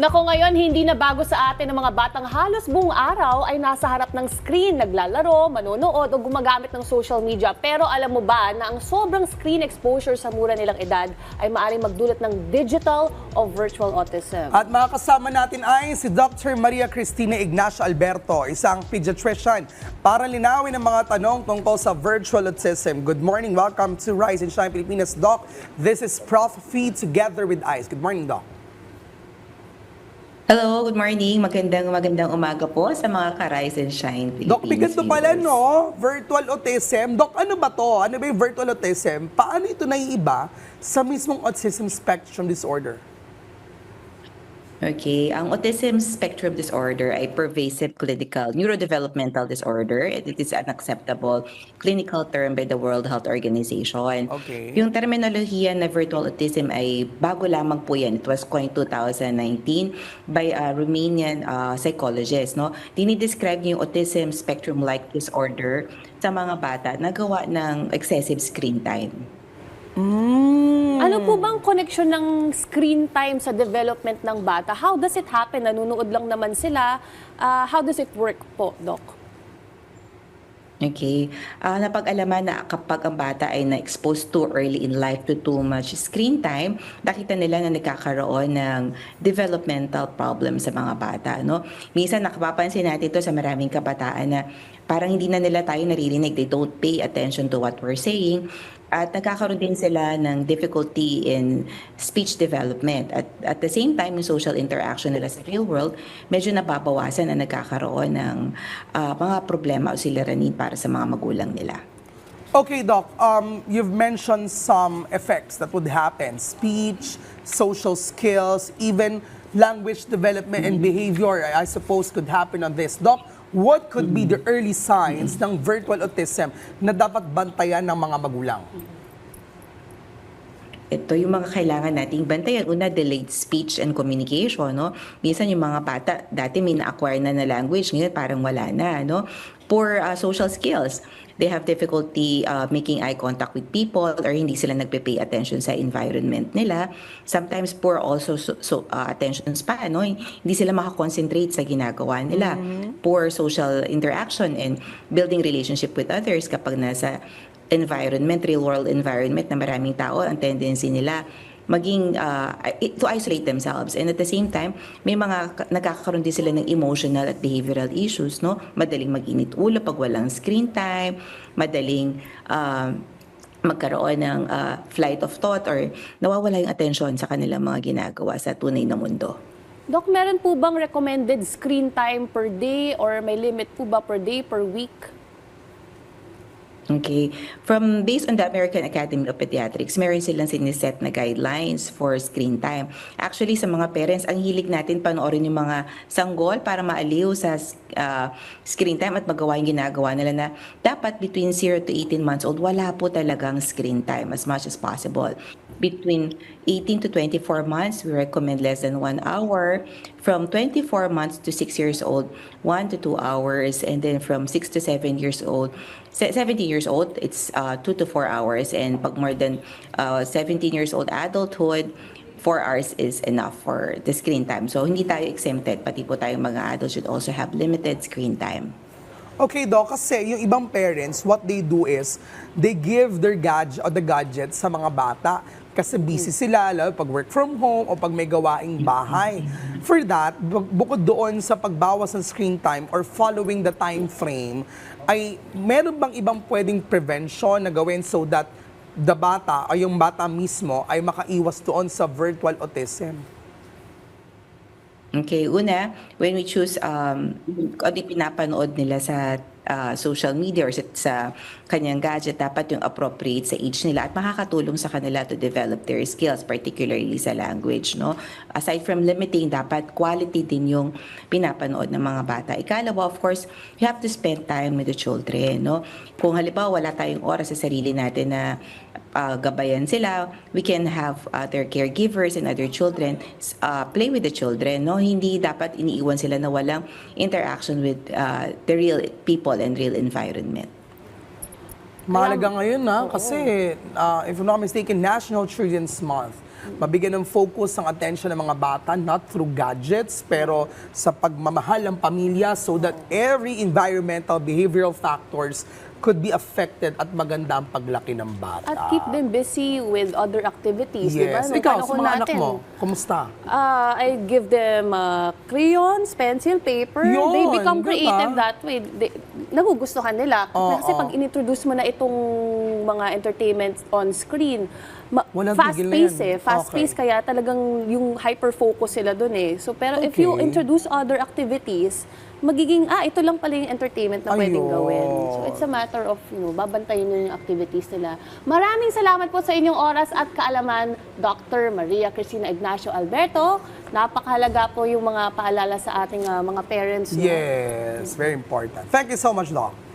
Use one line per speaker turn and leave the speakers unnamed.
Nako ngayon, hindi na bago sa atin ng mga batang halos buong araw ay nasa harap ng screen, naglalaro, manonood o gumagamit ng social media. Pero alam mo ba na ang sobrang screen exposure sa mura nilang edad ay maaaring magdulot ng digital o virtual autism?
At mga kasama natin ay si Dr. Maria Cristina Ignacio Alberto, isang pediatrician, para linawin ang mga tanong tungkol sa virtual autism. Good morning, welcome to Rise and Shine Pilipinas, Doc. This is Prof. Feed Together with Ice. Good morning, Doc.
Hello, good morning. Magandang magandang umaga po sa mga ka-Rise and Shine Philippines
Doc, bigat to pala, no? Virtual autism. Doc, ano ba to? Ano ba yung virtual autism? Paano ito naiiba sa mismong autism spectrum disorder?
Okay, ang autism spectrum disorder ay pervasive clinical neurodevelopmental disorder. and It is an acceptable clinical term by the World Health Organization.
Okay.
Yung terminolohiya na virtual autism ay bago lamang po yan. It was coined 2019 by a Romanian uh, psychologist. No? Dinidescribe yung autism spectrum-like disorder sa mga bata na gawa ng excessive screen time.
Ano po bang connection ng screen time sa development ng bata? How does it happen? Nanunood lang naman sila. Ah, how does it work po, Doc?
Okay. Ah, napag-alaman na kapag ang bata ay na-expose too early in life to too much screen time, nakita nila na nagkakaroon ng developmental problem sa mga bata. No? Minsan nakapapansin natin ito sa maraming kabataan na parang hindi na nila tayo naririnig. They don't pay attention to what we're saying. At nagkakaroon din sila ng difficulty in speech development. At at the same time, yung social interaction nila sa real world, medyo nababawasan na nagkakaroon ng ah, mga problema o siliranin para sa mga magulang nila.
Okay, Doc. Um, you've mentioned some effects that would happen. Speech, social skills, even language development and behavior, I I suppose, could happen on this. Doc, what could be the early signs ng virtual autism na dapat bantayan ng mga magulang?
ito yung mga kailangan nating bantayan. Una, delayed speech and communication, no? Minsan yung mga bata, dati may na-acquire na na language, ngayon parang wala na, no? Poor uh, social skills. They have difficulty uh, making eye contact with people or hindi sila nagpe-pay attention sa environment nila. Sometimes poor also so, so, uh, attention span, no? Hindi sila makakonsentrate sa ginagawa nila. Poor social interaction and building relationship with others kapag nasa environment, real world environment na maraming tao, ang tendency nila maging uh, to isolate themselves and at the same time may mga ka- nagkakaroon din sila ng emotional at behavioral issues no madaling mag-init ulo pag walang screen time madaling uh, magkaroon ng uh, flight of thought or nawawala yung attention sa kanilang mga ginagawa sa tunay na mundo.
Doc, meron po bang recommended screen time per day or may limit po ba per day, per week?
Okay. From based on the American Academy of Pediatrics, meron silang siniset na guidelines for screen time. Actually, sa mga parents, ang hilig natin panoorin yung mga sanggol para maaliw sa uh, screen time at magawa yung ginagawa nila na dapat between 0 to 18 months old, wala po talagang screen time as much as possible. Between 18 to 24 months, we recommend less than 1 hour. From 24 months to 6 years old, 1 to 2 hours. And then from 6 to 7 years old, se- 70 years old, it's uh, 2 to 4 hours. And pag more than uh, 17 years old adulthood, 4 hours is enough for the screen time. So hindi tayo exempted, pati po tayong mga adults should also have limited screen time.
Okay, Doc, kasi yung ibang parents, what they do is, they give their gadget o the gadget sa mga bata kasi busy sila, lalo pag work from home o pag may gawaing bahay. For that, bu- bukod doon sa pagbawas ng screen time or following the time frame, ay meron bang ibang pwedeng prevention na gawin so that the bata o yung bata mismo ay makaiwas doon sa virtual autism?
Okay, una, when we choose um, kung ano pinapanood nila sa uh, social media or sa, sa kanyang gadget, dapat yung appropriate sa age nila at makakatulong sa kanila to develop their skills, particularly sa language. No? Aside from limiting, dapat quality din yung pinapanood ng mga bata. Ikalawa, of course, you have to spend time with the children. No? Kung halimbawa wala tayong oras sa sarili natin na uh, gabayan sila, we can have other caregivers and other children uh, play with the children. No, hindi dapat iniiwan sila na walang interaction with uh, the real people and real environment.
Mahalaga ngayon na kasi uh, if I'm not mistaken, National Children's Month. mabigyan ng focus ang attention ng mga bata, not through gadgets, pero sa pagmamahal ng pamilya so that every environmental behavioral factors could be affected at maganda ang paglaki ng bata.
At keep them busy with other activities, di ba?
Yes. Ikaw, sa mga anak
natin,
mo, kumusta?
Uh, I give them uh, crayons, pencil, paper.
Yun,
they become
diba?
creative that way. They, nagugustuhan nila.
Oo.
Kasi pag inintroduce mo na itong mga entertainment on screen, ma-
Walang na yan.
eh. Fast-paced
Okay.
kaya talagang yung hyper-focus sila dun eh. So, pero if you
Okay.
introduce other activities, magiging, ah, ito lang pala yung entertainment na pwedeng
Ayun.
gawin. So, it's a matter of, you know, babantayin nyo yung activities nila. Maraming salamat po sa inyong oras at kaalaman, Dr. Maria Cristina Ignacio Alberto. Napakahalaga po yung mga paalala sa ating ah, mga parents. no?
Yes, very important. Thank you so much, Doc.